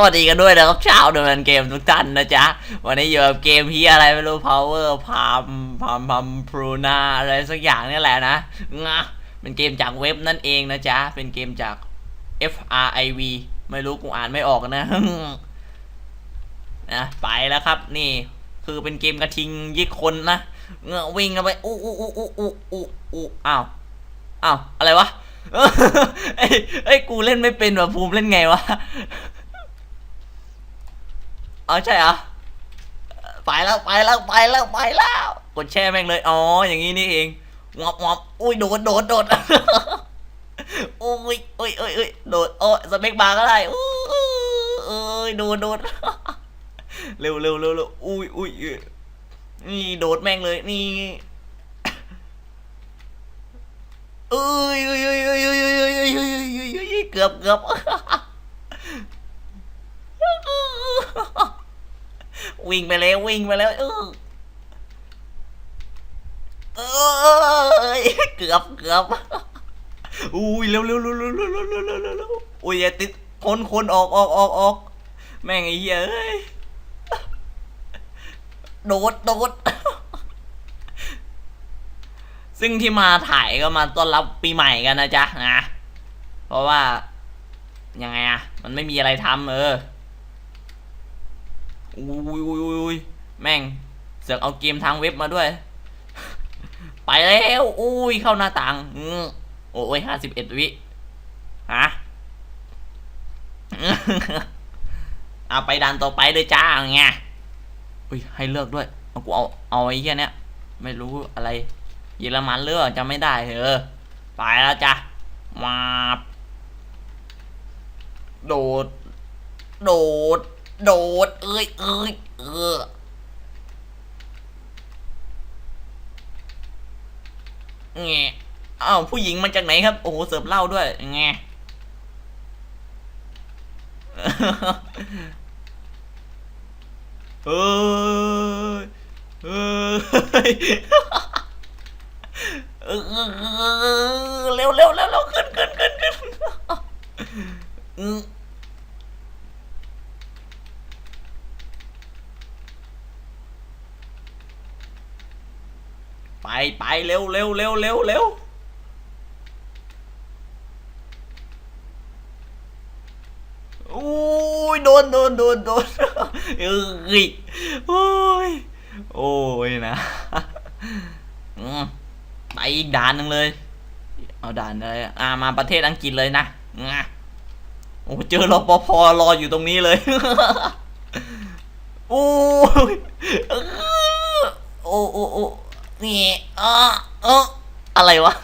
สวัสดีกันด้วยนะครับชาวดำเนินเกมทุกท่านนะจ๊ะ วันนี้อยู่กับเกมพียอะไรไม่รู้ power palm palm palm pruna อะไรสักอย่างนี่แหละนะงะเป็นเกมจากเว็บนั่นเองนะจ๊ะ เป็นเกมจาก F R I V ไม่รู้กูอ่านไม่ออกนะนะไปแล้วครับ นี่คือเป็นเกมกระทิงยิกคนนะเงอะวิ่งกันไปอู้อู้อู้อู้อู้อู้อู้อ้าวอ้าวอะไรวะเอ้ยเอ้กูเล่นไม่เป็นว่ะภูมิเล่นไงวะ อ๋อใช่เหรอไปแล้วไปแล้วไปแล้วไปแล้ว กดแช่แม่งเลย อ๋อ อย่างนี้นี่เองงอบงอบอุ้ยโดดโดดโดดอุ้ยอุ้ยอุ้ยอุ้ยโดดโอ้ยสเปกบาร์ก็ได้อุ้ยเอ้ยโดดโดดเร็วเร็วเร็วเร็วอุ้ยอุ้ยนี่โดดแม่งเลย นี่เอ้ยเอ้ยเอ้ยเอ้ยเอ้ยเอ้ยเอ้ยเอ้ยเอ้ยเอ้ยเอ้ยเกือบเกือบ วิ่งไปแล้ววิ่งไปแล้วเออเอยเกือบเกือบอุ้ยเร็วเร็วเร็วเร็วเร็วเร็วเร็วเร็วเร็วเร็วอุ้ยอย่าติดคนคนออกออกออกออกแม่งไอ้เหี้ยเอ้ยโดดโดดซึ่งที่มาถ่ายก็มาต้อนรับปีใหม่กันนะจ๊ะนะเพราะว่ายังไงอะมันไม่มีอะไรทำเออ อุ้ยอุ้ยอุ้ยแม่ง เสือกเอาเกมทางเว็บมาด้วย ไปแล้วอุ้ยเข้าหน้าต่างอืมโอ้ยห้าสิบเอ็ดวิฮะเอาไปดันต่อไปเลยจ้าไงอุ้ยให้เลือกด้วยเอากูเอาเอาไอ้เหี้ยเนี้ยไม่รู้อะไรเยอรมันเลือกจะไม่ได้เออไปแล้วจ้ะมาโดด โดด โดด เอ้ยเอ้ยเออแงอ้าวผู้หญิงมาจากไหนครับ โอ้โห เสิร์ฟเหล้าด้วยแงเฮ้ยเฮ้ยเออเร็วเร็วเร็วเร็วขึ้นขึ้นขึ้นขึ้นอืม ไปไปเร็วเร็วเร็วเร็วเร็วอุ้ยโดนโดนโดนโดนเอ้ยโอ้ยโอ้ยนะไปอีกด่านหนึ่งเลย เอาด่านเลยอ่ามาประเทศอังกฤษเลยนะโอ้เจอรปภรออยู่ตรงนี้เลยโอ้ยโอ้โอ้ นี่อะเอออะไรวะ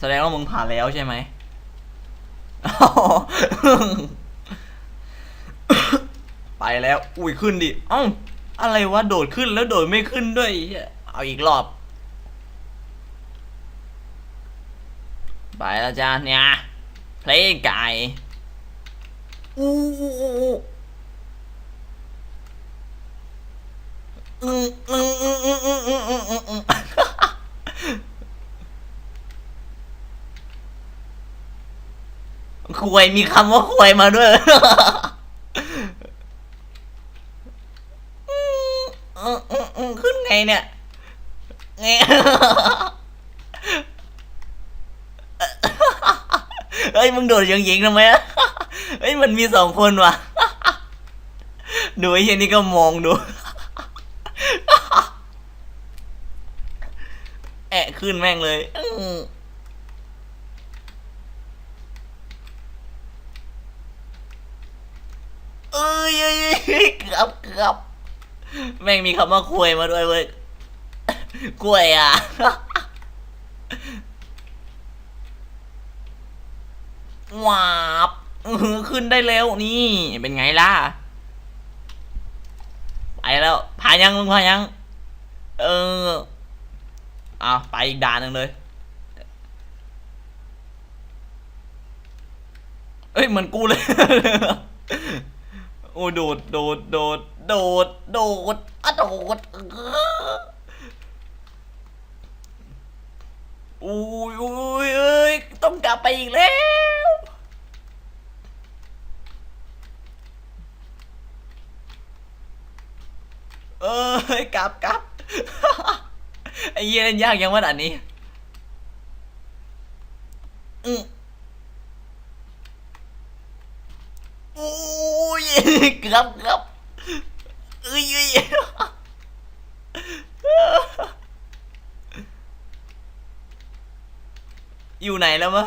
แสดงว่ามึงผ่านแล้วใช่ไหม ไปแล้ว อุ้ยขึ้นดิ เอ้า อะไรวะ โดดขึ้นแล้วโดดไม่ขึ้นด้วย เอาอีกรอบ ไปแล้วจ้าเนี่ยเพลงไก่อู้อู้อู้อู้อืมอืมอืมอืมอืมอืมอืมอืมอืมควยมีคำว่าควยมาด้วยอืมอืมอืมขึ้นไงเนี่ยไง เฮ้ยมึงโดดยิงยิงทำไมอะเฮ้ยมันมีสองคนว่ะ ดูไอ้เหี้ยนี่ก็มองดู แอะขึ้นแม่งเลยเอ้ยเอ้ยเอ้ยเกือบเกือบแม่งมีคำว่าคุยมาด้วยเว้ยกล้วยอะ วาบอื้ออขึ้นได้เร็วนี่เป็นไงล่ะ ไปแล้วพายังมึงพายัง เออเอาไปอีกด่านหนึ่งเลยเอ้ยเหมือนกูเลย โอ้โดด โดด โดด โดด โดดอะโดดอออุ้ยอุ้ยเอ้ยต้องกลับไปอีกแล้ว เอ้ยกลับกลับไอ้เหี้ยเล่นยากยังวะด่านนี้อืมอุ้ยกือบกือบเอ้ยเอ้ยอยู่ไหนแล้วมะ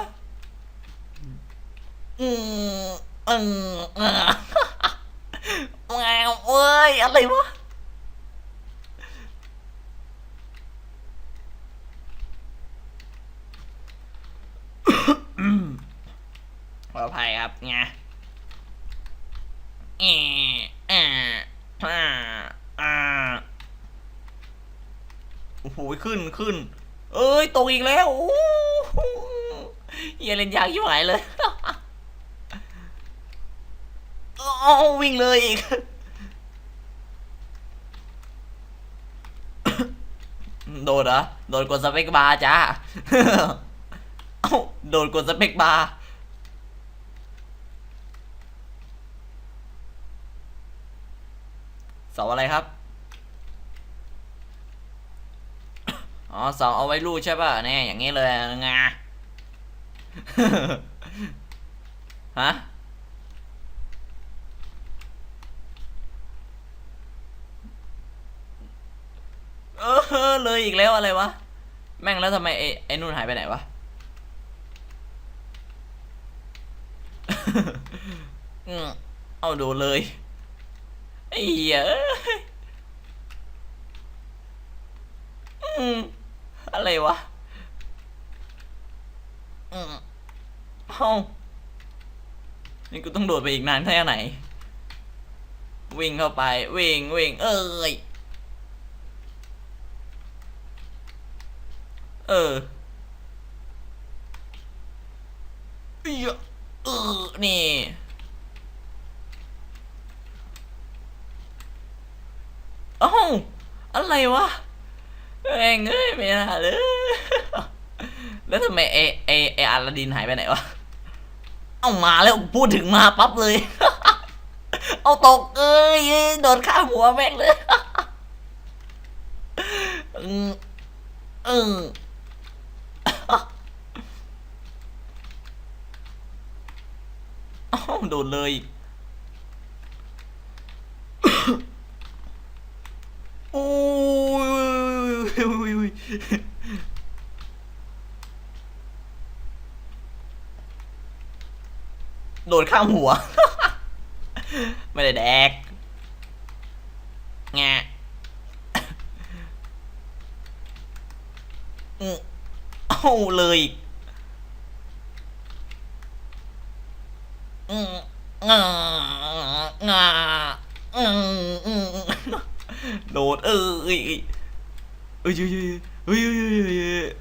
อืมอืมอ่าแมวเอ้ยอะไรวะ ปลอดภัยครับไงเอออ่าอ่าอ่าโอ้โห ขึ้นขึ้น เอ้ยตกอีกแล้วอ้โหเฮียเล่นยากยิ่งหายเลยเอาวิ่งเลยอีกโดดเหรอโดดกดสเปกบาร์จ้าโดดกดสเปกบาร์เสาอะไรครับ อ๋อเสาเอาไว้รูดใช่ป่ะเนี่ยอย่างนี้เลยงาฮะเออเลยอีกแล้วอะไรวะ แม่งแล้วทำไมไอ้ไอ้นู่นหายไปไหนวะเอาดูเลยไอ้เหี้ยเอ้ยอืม อะไรวะอืมเอ้านี่กูต้องโดดไปอีกนานแค่ไหน วิ่งเข้าไป วิ่งวิ่งเอ้ย เออเอยเออนี่ เอ้า อะไรวะ แม่งเอ้ยไม่น่าเลย แล้วทำไมไอไอไออาลาดินหายไปไหนวะ เอามาแล้วพูดถึงมาปั๊บเลย เอาตกเอ้ยโดนข้าหัวแม่งเลยอืมอืมอ้าวโดนเลยโอ้ย โดนข้ามหัว ไม่ได้แดกแงะอืมเอาเลยอีกอืมงางาโดดเอ้ยเอ้ยเอ้ย Ui ui ui ui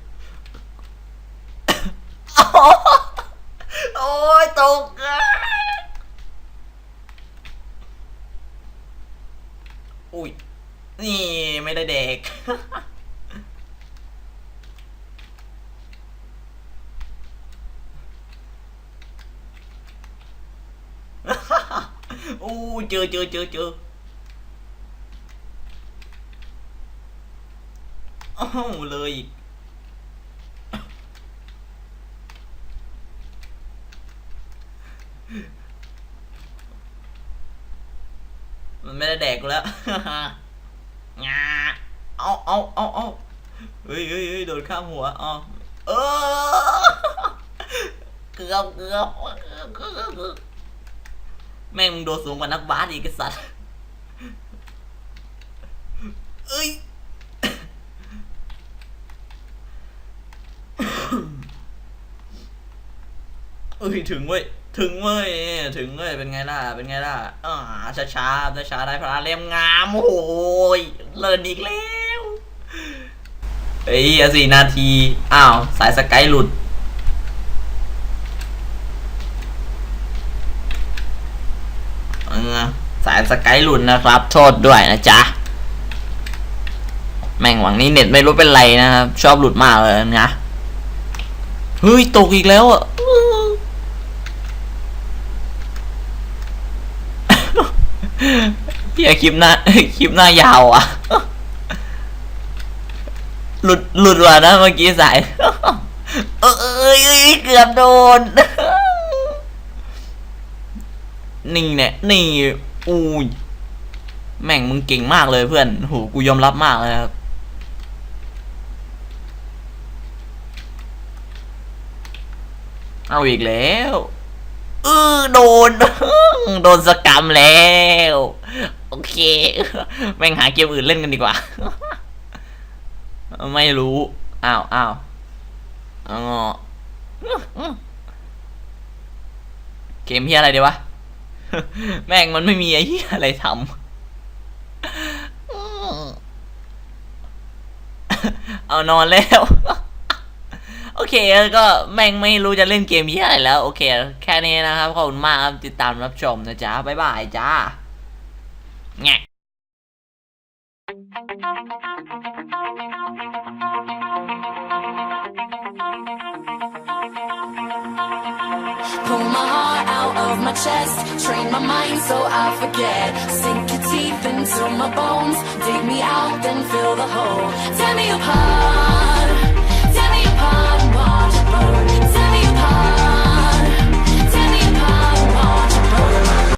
Ôi tuột Ui nè, mày đây đẹp. Ui chưa chưa chưa chưa. เด็กอู้เจอเจอเจอเจออ้าเลยอีกมันไม่ได้แดกแล้วงาเอาเอาเอาเอาเฮ้ยเฮ้ยเฮ้ยโดนข้ามหัวอ๋อเออเกือบเกือบเกือบเกือบแม่งมึงโดดสูงกว่านักบาสอีกไอ้สัตว์เอ้ย เอ้ยถึงเว้ยถึงเว้ยถึงเว้ยเป็นไงล่ะเป็นไงล่ะอ่าช้าช้าช้าช้าได้พระเล่มงามโอ้ยเลินอีกแล้วเฮ้ยสี่นาที อ้าว สายสกายหลุด สายสกายหลุดนะครับ โทษด้วยนะจ๊ะ แม่งหวังนี้เน็ตไม่รู้เป็นไรนะครับ ชอบหลุดมากเลยนะ เฮ้ย ตกอีกแล้วอะ พี่คลิปหน้าคลิปหน้ายาวอะ หลุดหลุดว่ะนะเมื่อกี้สายเอ้ยเอ้ยเกือบโดน นี่เนี่ยนี่อู้ยแม่งมึงเก่งมากเลยเพื่อนโหกูยอมรับมากเลยครับเอาอีกแล้ว เออโดน โดนสกรรมแล้ว โอเค แม่งหาเกมอื่นเล่นกันดีกว่า ไม่รู้ อ้าวอ้าวอ๋อเกมเฮียอะไรดีวะ แม่งมันไม่มีไอ้เฮียอะไรทำเอานอนแล้ว โอเคก็แม่งไม่รู้จะเล่นเกมเฮียอะไรแล้ว โอเค แค่นี้นะครับ ขอบคุณมากครับ ติดตามรับชมนะจ๊ะ บ๊ายบายจ้าแงะ Pull my heart out of my chest, train my mind so I forget. Sink your teeth into my bones, dig me out, then fill the hole. Tear me apart. heart.